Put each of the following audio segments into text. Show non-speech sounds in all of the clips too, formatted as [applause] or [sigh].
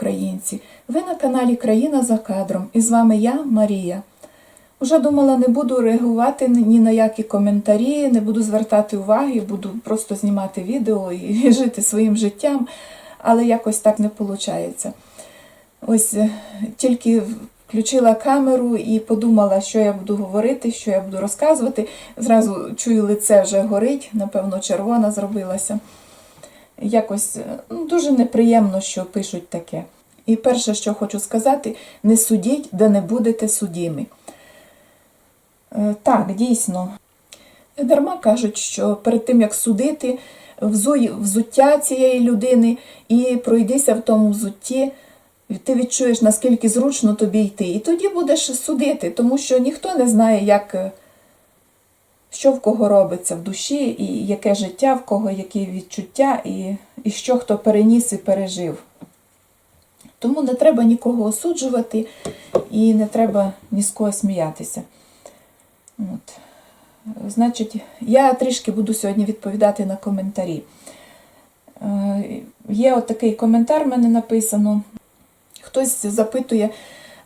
українці! Ви на каналі Країна за кадром і з вами я, Марія. Уже думала, не буду реагувати ні на які коментарі, не буду звертати уваги, буду просто знімати відео і [laughs] жити своїм життям, але якось так не виходить. Ось е, тільки включила камеру і подумала, що я буду говорити, що я буду розказувати. Зразу чую, лице вже горить, напевно, червона зробилася. Якось е, ну, дуже неприємно, що пишуть таке. І перше, що хочу сказати, не судіть, де не будете судімі. Е, Так, дійсно. Дарма кажуть, що перед тим, як судити, взуй взуття цієї людини і пройдися в тому взутті, ти відчуєш, наскільки зручно тобі йти. І тоді будеш судити, тому що ніхто не знає, як, е, що в кого робиться в душі, і яке життя, в кого які відчуття, і, і що хто переніс і пережив. Тому не треба нікого осуджувати і не треба ні з кого сміятися. От. Значить, я трішки буду сьогодні відповідати на коментарі. Е, Є от такий коментар в мене написано. Хтось запитує,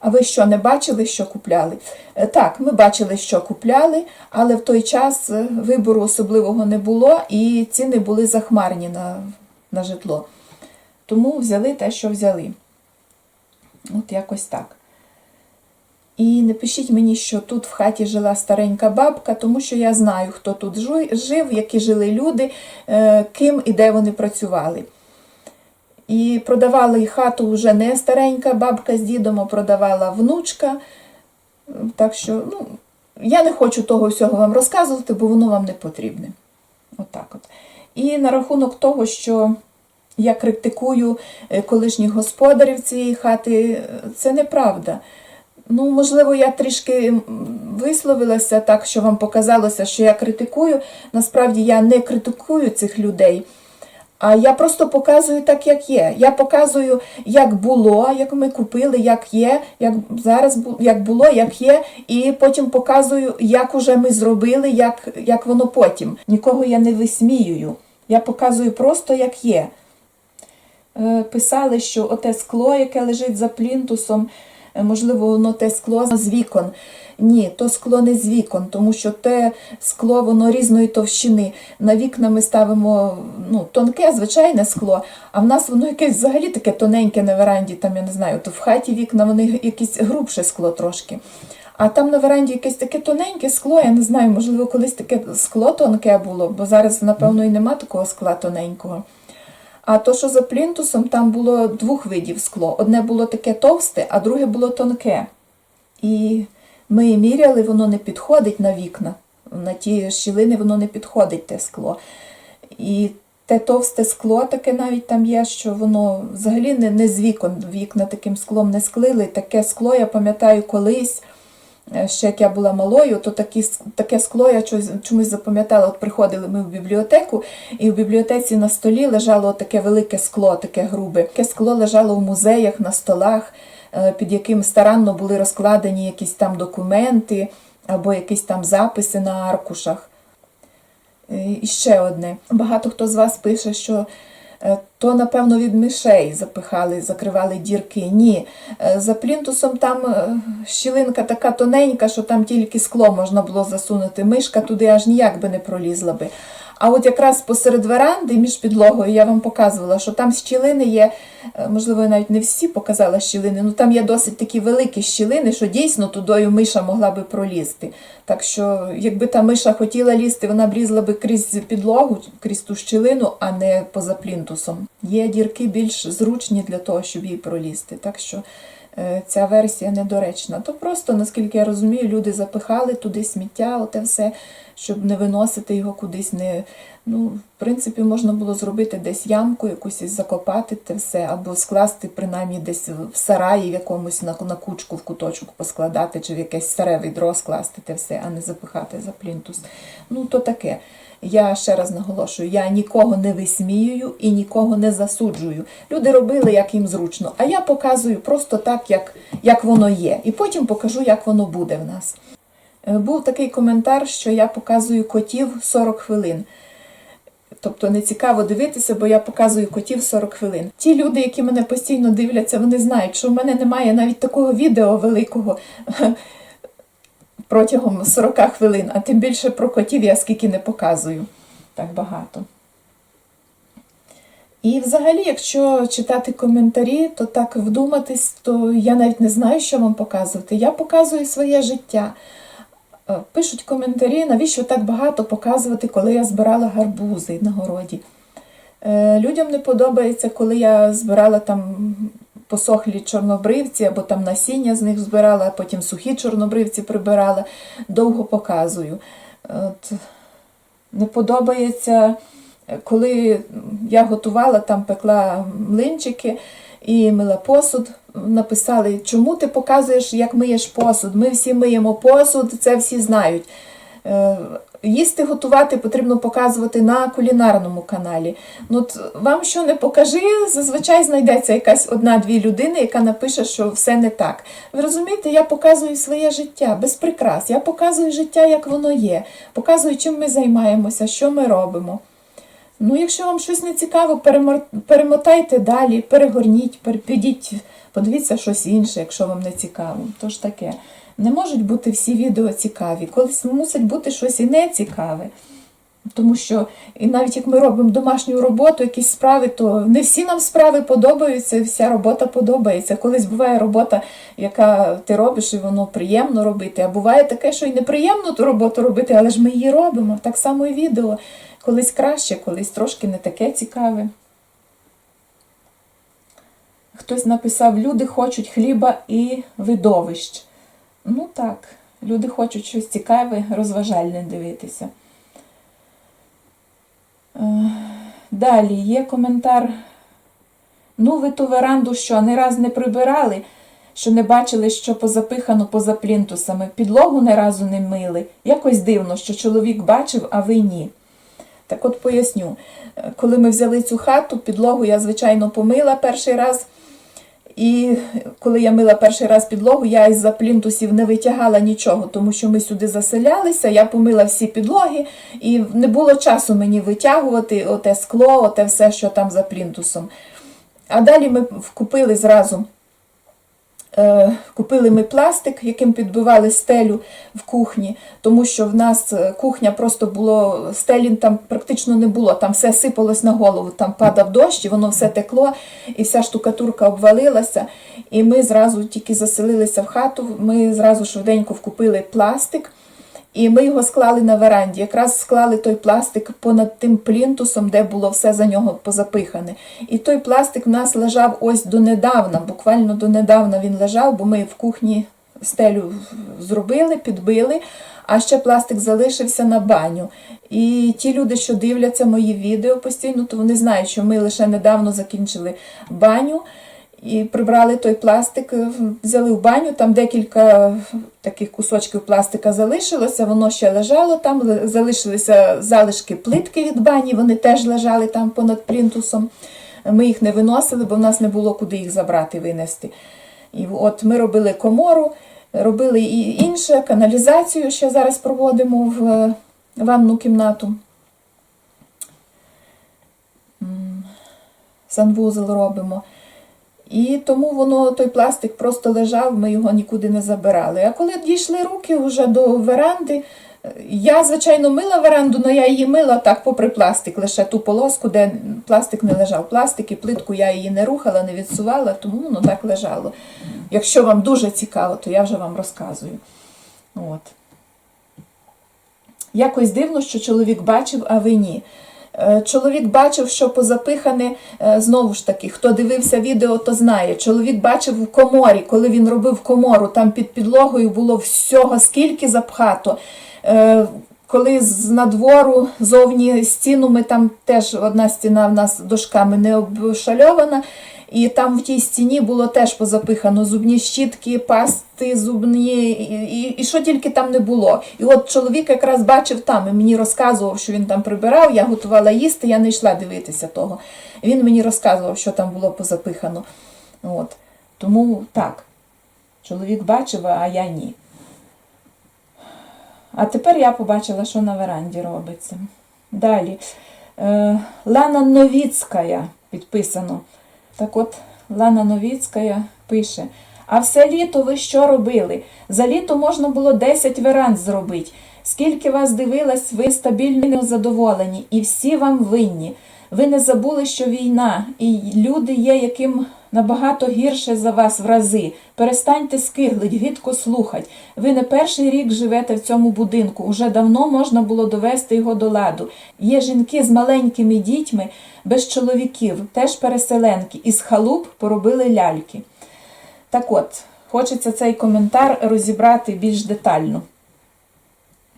а ви що, не бачили, що купляли? Е, Так, ми бачили, що купляли, але в той час е, вибору особливого не було і ціни були захмарні на, на житло. Тому взяли те, що взяли. От якось так. І не пишіть мені, що тут в хаті жила старенька бабка, тому що я знаю, хто тут жив, які жили люди, е, ким і де вони працювали. І продавали хату вже не старенька бабка з дідом, а продавала внучка. Так що, ну, я не хочу того всього вам розказувати, бо воно вам не потрібне. Отак от. І на рахунок того, що я критикую е, колишніх господарів цієї хати, е, це неправда. Ну, можливо, я трішки висловилася так, що вам показалося, що я критикую. Насправді я не критикую цих людей. А я просто показую так, як є. Я показую, як було, як ми купили, як є, як зараз як було, як є, і потім показую, як уже ми зробили, як, як воно потім. Нікого я не висміюю. Я показую просто, як є. Е, Писали, що оте скло, яке лежить за плінтусом, можливо, воно те скло з вікон. Ні, то скло не з вікон, тому що те скло воно різної товщини. На вікна ми ставимо ну, тонке, звичайне скло, а в нас воно якесь взагалі таке тоненьке на веранді, там я не знаю, то в хаті вікна вони якесь грубше скло трошки. А там на веранді якесь таке тоненьке скло, я не знаю, можливо, колись таке скло тонке було, бо зараз, напевно, і нема такого скла тоненького. А то, що за плінтусом, там було двох видів скло. Одне було таке товсте, а друге було тонке. І ми міряли, воно не підходить на вікна. На ті щілини воно не підходить те скло. І те товсте скло таке навіть там є, що воно взагалі не, не з вікон. Вікна таким склом не склили. Таке скло, я пам'ятаю, колись, ще як я була малою, то такі, таке скло я чомусь, запам'ятала. От приходили ми в бібліотеку, і в бібліотеці на столі лежало таке велике скло, таке грубе. Таке скло лежало в музеях, на столах, е, під яким старанно були розкладені якісь там документи або якісь там записи на аркушах. Е, І ще одне. Багато хто з вас пише, що е, то, напевно, від мишей запихали, закривали дірки. Ні. Е, За плінтусом там е, щілинка така тоненька, що там тільки скло можна було засунути. Мишка туди аж ніяк би не пролізла би. А от якраз посеред веранди, між підлогою, я вам показувала, що там щілини є, е, можливо, я навіть не всі показала щілини, ну там є досить такі великі щілини, що дійсно тудою миша могла би пролізти. Так що, якби та миша хотіла лізти, вона б лізла би крізь підлогу, крізь ту щілину, а не поза плінтусом. Є дірки більш зручні для того, щоб їй пролізти. Так що ця версія недоречна. То просто, наскільки я розумію, люди запихали туди сміття, оте все, щоб не виносити його кудись. не... Ну, в принципі, можна було зробити десь ямку, якусь і закопати те все, або скласти принаймні десь в сараї в якомусь на, на кучку в куточок поскладати, чи в якесь старе відро скласти те все, а не запихати за плінтус. Ну, то таке. Я ще раз наголошую, я нікого не висміюю і нікого не засуджую. Люди робили, як їм зручно, а я показую просто так, як, як воно є. І потім покажу, як воно буде в нас. Е, Був такий коментар, що я показую котів 40 хвилин. Тобто не цікаво дивитися, бо я показую котів 40 хвилин. Ті люди, які мене постійно дивляться, вони знають, що в мене немає навіть такого відео великого [laughs] протягом 40 хвилин, а тим більше про котів я скільки не показую. Так багато. І взагалі, якщо читати коментарі, то так вдуматись, то я навіть не знаю, що вам показувати. Я показую своє життя. Е, Пишуть коментарі, навіщо так багато показувати, коли я збирала гарбузи на городі. Е, Людям не подобається, коли я збирала там посохлі чорнобривці, або там насіння з них збирала, а потім сухі чорнобривці прибирала. Довго показую. От, не подобається, коли я готувала, там пекла млинчики і мила посуд. Написали, чому ти показуєш, як миєш посуд? Ми всі миємо посуд, це всі знають. Їсти готувати потрібно показувати на кулінарному каналі. Ну, от вам що не покажи, зазвичай знайдеться якась одна-дві людини, яка напише, що все не так. Ви розумієте, я показую своє життя без прикрас. Я показую життя, як воно є, показую, чим ми займаємося, що ми робимо. Ну, якщо вам щось не цікаво, перемотайте далі, перегорніть, пер- підіть, подивіться щось інше, якщо вам не цікаво. Тож таке. Не можуть бути всі відео цікаві. Колись мусить бути щось і не цікаве. Тому що і навіть як ми робимо домашню роботу, якісь справи, то не всі нам справи подобаються, і вся робота подобається. Колись буває робота, яка ти робиш, і воно приємно робити. А буває таке, що й неприємно ту роботу робити, але ж ми її робимо. Так само і відео. Колись краще, колись трошки не таке цікаве. Хтось написав: люди хочуть хліба і видовищ. Ну так, люди хочуть щось цікаве, розважальне дивитися. Е, Далі є коментар. Ну, ви ту веранду що, не раз не прибирали, що не бачили, що позапихано поза плінтусами, підлогу не разу не мили. Якось дивно, що чоловік бачив, а ви ні. Так от поясню, Е, коли ми взяли цю хату, підлогу я, звичайно, помила перший раз. І коли я мила перший раз підлогу, я із-за плінтусів не витягала нічого, тому що ми сюди заселялися, я помила всі підлоги, і не було часу мені витягувати оте скло, оте все, що там за плінтусом. А далі ми купили зразу. Е, Купили ми пластик, яким підбивали стелю в кухні, тому що в нас е, кухня просто було, стелі там практично не було, там все сипалось на голову, там падав дощ, і воно все текло, і вся штукатурка обвалилася. І ми зразу тільки заселилися в хату, ми зразу швиденько вкупили пластик. І ми його склали на веранді. Якраз склали той пластик понад тим плінтусом, де було все за нього позапихане. І той пластик в нас лежав ось донедавна, буквально донедавна він лежав, бо ми в кухні стелю зробили, підбили, а ще пластик залишився на баню. І ті люди, що дивляться мої відео постійно, то вони знають, що ми лише недавно закінчили баню. І прибрали той пластик, е, взяли в баню, там декілька таких кусочків пластика залишилося, воно ще лежало там, залишилися залишки плитки від бані, вони теж лежали там понад плінтусом. Ми їх не виносили, бо в нас не було куди їх забрати, винести. І от ми робили комору, робили і інше, каналізацію ще зараз проводимо в е, ванну кімнату. М, Санвузол робимо. І тому воно той пластик просто лежав, ми його нікуди не забирали. А коли дійшли руки вже до веранди, я, звичайно, мила веранду, але я її мила так попри пластик, лише ту полоску, де пластик не лежав. Пластик і плитку я її не рухала, не відсувала, тому воно так лежало. Якщо вам дуже цікаво, то я вже вам розказую. От. Якось дивно, що чоловік бачив, а ви ні. Е, Чоловік бачив, що позапихане, е, знову ж таки, хто дивився відео, то знає. Чоловік бачив в коморі, коли він робив комору, там під підлогою було всього скільки запхато. Коли з надвору зовні стіну, ми там теж одна стіна в нас дошками не обшальована, і там в тій стіні було теж позапихано зубні щітки, пасти, зубні, і, і, і що тільки там не було. І от чоловік якраз бачив там і мені розказував, що він там прибирав, я готувала їсти, я не йшла дивитися того. Він мені розказував, що там було позапихано. От. Тому так, чоловік бачив, а я ні. А тепер я побачила, що на веранді робиться. Далі. Е, Лана Новіцька підписано. Так от, Лана Новіцька пише: А все літо ви що робили? За літо можна було 10 веранд зробити. Скільки вас дивилась, ви стабільно задоволені, і всі вам винні. Ви не забули, що війна, і люди є, яким набагато гірше за вас в рази. Перестаньте скиглить, гидко слухать. Ви не перший рік живете в цьому будинку. Уже давно можна було довести його до ладу. Є жінки з маленькими дітьми, без чоловіків, теж переселенки, із халуп поробили ляльки. Так от, хочеться цей коментар розібрати більш детально.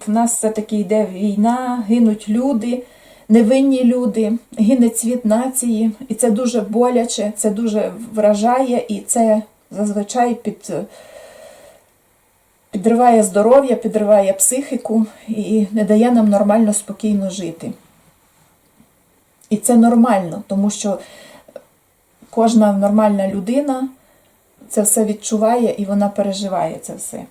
В нас все-таки йде війна, гинуть люди, невинні люди, гине цвіт нації, і це дуже боляче, це дуже вражає, і це зазвичай під, підриває здоров'я, підриває психіку і не дає нам нормально спокійно жити. І це нормально, тому що кожна нормальна людина це все відчуває і вона переживає це все.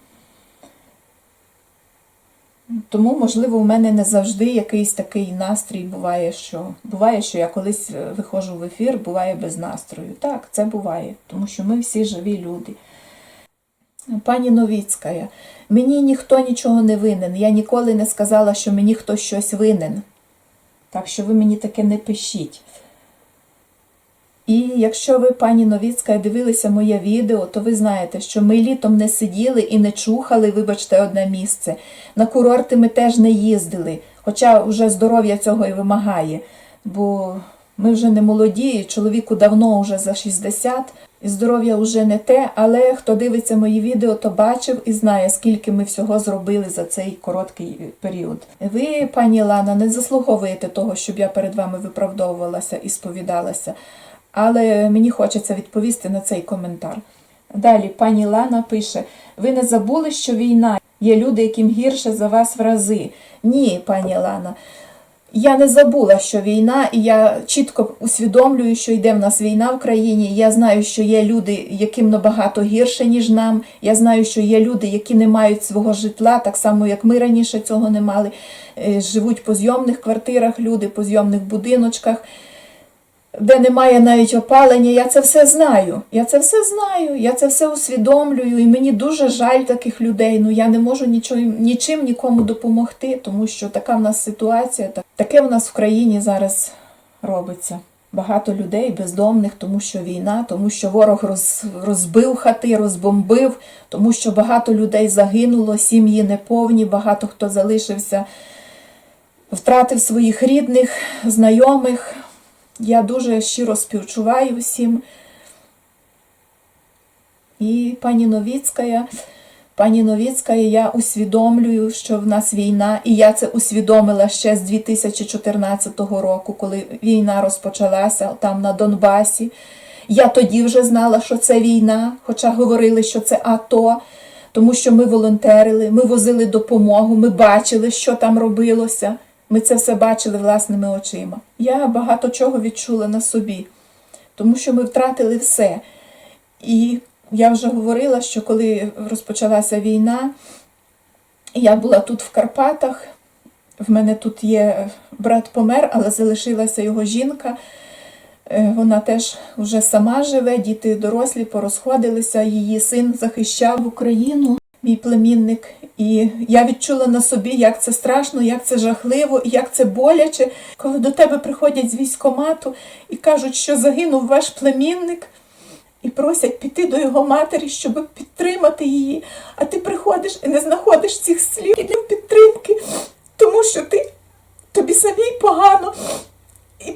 Тому, можливо, у мене не завжди якийсь такий настрій буває, що буває, що я колись е, виходжу в ефір, буває без настрою. Так, це буває, тому що ми всі живі люди. Пані Новіцька, мені ніхто нічого не винен. Я ніколи не сказала, що мені хтось щось винен. Так що ви мені таке не пишіть. І якщо ви, пані Новіцька, дивилися моє відео, то ви знаєте, що ми літом не сиділи і не чухали, вибачте, одне місце. На курорти ми теж не їздили, хоча вже здоров'я цього і вимагає. Бо ми вже не молоді, чоловіку давно вже за 60, і здоров'я вже не те, але хто дивиться мої відео, то бачив і знає, скільки ми всього зробили за цей короткий період. Ви, пані Лана, не заслуговуєте того, щоб я перед вами виправдовувалася і сповідалася. Але мені хочеться відповісти на цей коментар. Далі пані Лана пише: ви не забули, що війна є люди, яким гірше за вас в рази. Ні, пані Лана. Я не забула, що війна, і я чітко усвідомлюю, що йде в нас війна в країні. Я знаю, що є люди, яким набагато гірше, ніж нам. Я знаю, що є люди, які не мають свого житла, так само, як ми раніше цього не мали. Е, Живуть по зйомних квартирах, люди по зйомних будиночках де немає навіть опалення, я це все знаю. Я це все знаю, я це все усвідомлюю, і мені дуже жаль таких людей. Ну я не можу нічого, нічим нікому допомогти, тому що така в нас ситуація, таке в нас в країні зараз робиться. Багато людей бездомних, тому що війна, тому що ворог роз, розбив хати, розбомбив, тому що багато людей загинуло, сім'ї неповні, багато хто залишився, втратив своїх рідних, знайомих. Я дуже щиро співчуваю всім. І пані Новіцька, пані Новіцька, я усвідомлюю, що в нас війна, і я це усвідомила ще з 2014 року, коли війна розпочалася там на Донбасі. Я тоді вже знала, що це війна, хоча говорили, що це АТО, тому що ми волонтерили, ми возили допомогу, ми бачили, що там робилося. Ми це все бачили власними очима. Я багато чого відчула на собі, тому що ми втратили все. І я вже говорила, що коли розпочалася війна, я була тут в Карпатах. В мене тут є брат помер, але залишилася його жінка. Е, Вона теж вже сама живе, діти дорослі порозходилися. Її син захищав Україну, мій племінник. І я відчула на собі, як це страшно, як це жахливо, як це боляче, коли до тебе приходять з військомату і кажуть, що загинув ваш племінник, і просять піти до його матері, щоб підтримати її. А ти приходиш і не знаходиш цих слів для підтримки, тому що ти тобі самій погано, і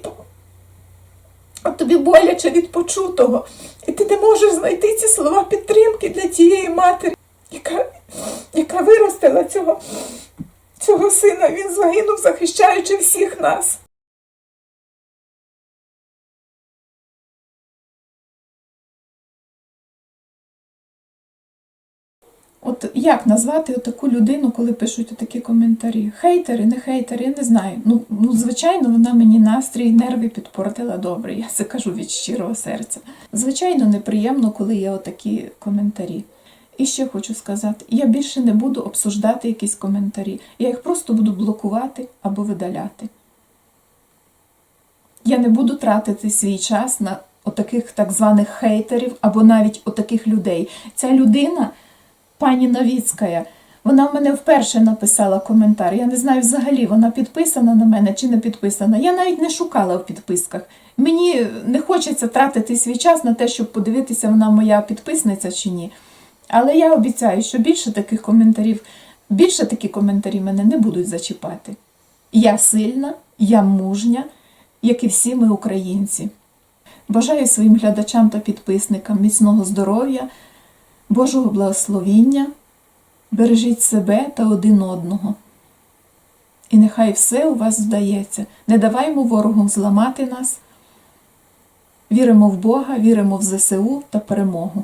тобі боляче від почутого. І ти не можеш знайти ці слова підтримки для тієї матері, яка яка виростила цього, цього сина. Він загинув, захищаючи всіх нас. От як назвати таку людину, коли пишуть такі коментарі? Хейтери, не хейтери, я не знаю. Ну, ну, звичайно, вона мені настрій, нерви підпортила добре. Я це кажу від щирого серця. Звичайно, неприємно, коли є отакі коментарі. І ще хочу сказати: я більше не буду обсуждати якісь коментарі. Я їх просто буду блокувати або видаляти. Я не буду тратити свій час на отаких так званих хейтерів або навіть отаких людей. Ця людина, пані Новіцька, вона в мене вперше написала коментар. Я не знаю взагалі, вона підписана на мене чи не підписана. Я навіть не шукала в підписках. Мені не хочеться тратити свій час на те, щоб подивитися, вона моя підписниця чи ні. Але я обіцяю, що більше таких коментарів, більше такі коментарі мене не будуть зачіпати. Я сильна, я мужня, як і всі ми українці. Бажаю своїм глядачам та підписникам міцного здоров'я, Божого благословіння, бережіть себе та один одного. І нехай все у вас вдається. Не даваймо ворогу зламати нас. Віримо в Бога, віримо в ЗСУ та перемогу.